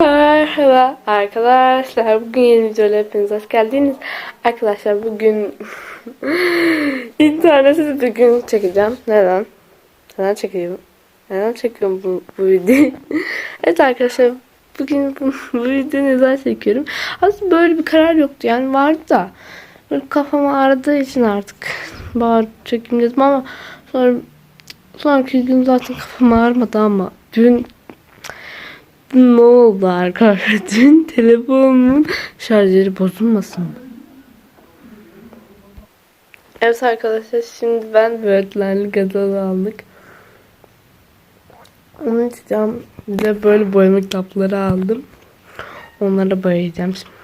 Merhaba arkadaşlar. Bugün yeni videoyla hepiniz hoş geldiniz. Arkadaşlar bugün internetsiz bir gün çekeceğim. Neden? Neden çekeyim? Neden çekiyorum bu, bu videoyu? evet arkadaşlar bugün bu, bu videoyu neden çekiyorum? Aslında böyle bir karar yoktu yani vardı da. Böyle ağrıdığı için artık bağır çekeyim dedim ama sonra sonraki gün zaten kafam ağrımadı ama dün ne oldu arkadaşlar? Dün telefonumun şarjları bozulmasın mı? Evet arkadaşlar şimdi ben böğürtlenli gazozu aldık. Onu içeceğim. De böyle boyama kitapları aldım. Onları boyayacağım şimdi.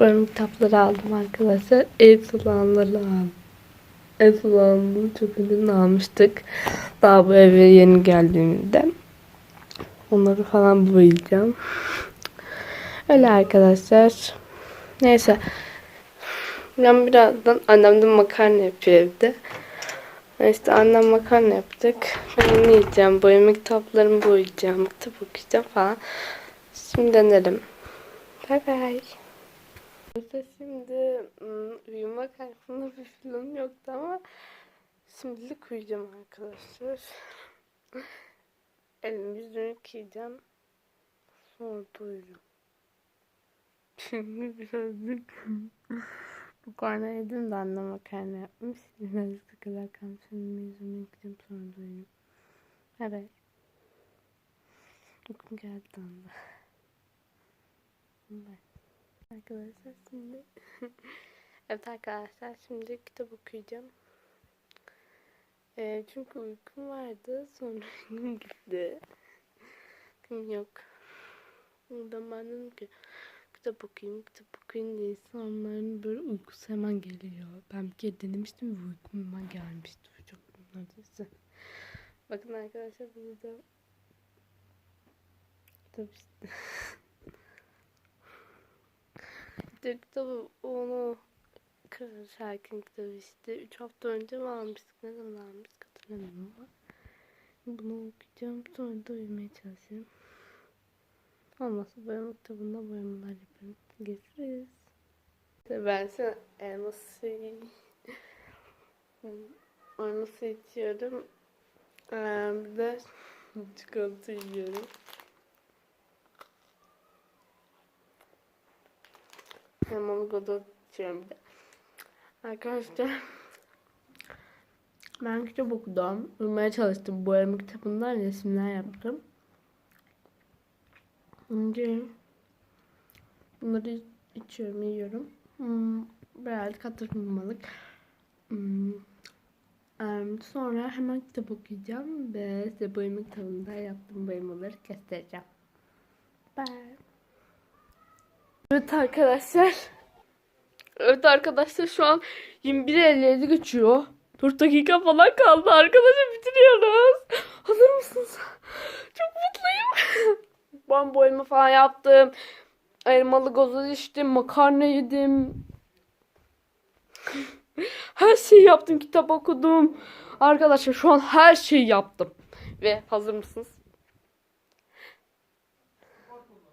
Boyama kitapları aldım arkadaşlar. El sulanları aldım. El sulanını çok ünlü almıştık. Daha bu eve yeni geldiğimizde. Onları falan boyayacağım. Öyle arkadaşlar. Neyse. Ben birazdan annem de makarna yapıyor evde. İşte annem makarna yapacak. Ben onu yiyeceğim. Boyama kitaplarımı boyayacağım. Kitap okuyacağım falan. Şimdi denerim. Bay bay. İşte Şimdi uyumak hakkında bir film yoktu ama şimdilik uyuyacağım arkadaşlar. Elimi yüzümü yıkayacağım. Sonra uyuyacağım. Şimdi birazcık makarna yedim de annem makarna yapmış. Birazcık da kadar kalmış. Elimi yüzümü yıkayacağım sonra da uyuyacağım. Evet. Uykum geldi anda. Arkadaşlar şimdi Evet arkadaşlar şimdi kitap okuyacağım. Ee, çünkü uykum vardı. Sonra gün gitti. Gün yok. Oradan ben dedim ki kitap okuyayım, kitap okuyayım diye insanların böyle uykusu hemen geliyor. Ben bir kere denemiştim ve uykum hemen gelmişti. Çok neredeyse. Bakın arkadaşlar burada kitap işte. Kitabı onu Kral Şarkın kitabı işte 3 hafta önce mi almıştık ne zaman almıştık hatırlamıyorum ama bunu okuyacağım sonra da uyumaya çalışırım. Olmazsa boyama kitabında boyamalar yaparım. Görüşürüz. Ben şu elma suyu elma suyu içiyorum. Ee, bir de çikolata yiyorum. Elmalı gazoz içiyorum bir de. Arkadaşlar ben kitap okudum. Uyumaya çalıştım. Boyama kitabından resimler yaptım. Önce bunları içiyorum, yiyorum. Hmm, birazcık atıştırmalık. Hmm. em, sonra hemen kitap okuyacağım ve size boyama kitabında yaptığım boyamaları göstereceğim. Bye. Evet arkadaşlar. Evet arkadaşlar şu an 21.57 geçiyor. 4 dakika falan kaldı arkadaşlar bitiriyoruz. Hazır mısınız? Çok mutluyum. ben boyama falan yaptım. Elmalı gazoz içtim. Makarna yedim. her şeyi yaptım. Kitap okudum. Arkadaşlar şu an her şeyi yaptım. Ve hazır mısınız?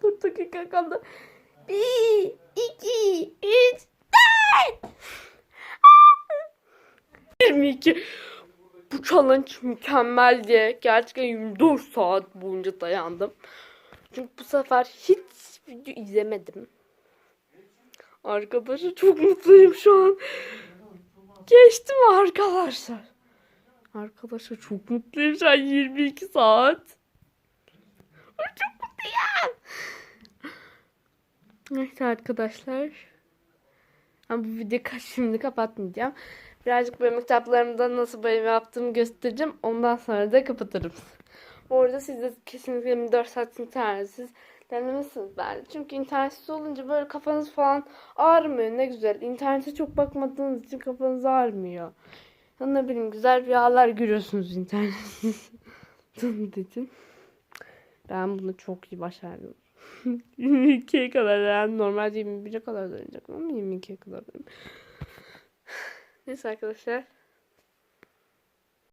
4 dakika kaldı. 1, 2, 3, 4. 22. Bu challenge mükemmeldi. Gerçekten 24 saat boyunca dayandım. Çünkü bu sefer hiç video izlemedim. Arkadaşlar çok mutluyum şu an. Geçtim arkadaşlar. Arkadaşlar çok mutluyum şu an 22 saat. Çok mutluyum. Neyse arkadaşlar. Ben bu videoyu şimdi kapatmayacağım. Birazcık benim kitaplarımda nasıl boyama yaptığımı göstereceğim. Ondan sonra da kapatırım. Bu arada siz de kesinlikle 24 saat internetsiz denemişsiniz bence. Çünkü internetsiz olunca böyle kafanız falan ağrımıyor. Ne güzel. İnternete çok bakmadığınız için kafanız ağrımıyor. Ya ne bileyim güzel rüyalar görüyorsunuz internetsiz. İçin. Ben bunu çok iyi başardım. 22'ye kadar yani normalde 21'e kadar dönecek ama 22'ye kadar dönüyorum. Neyse arkadaşlar.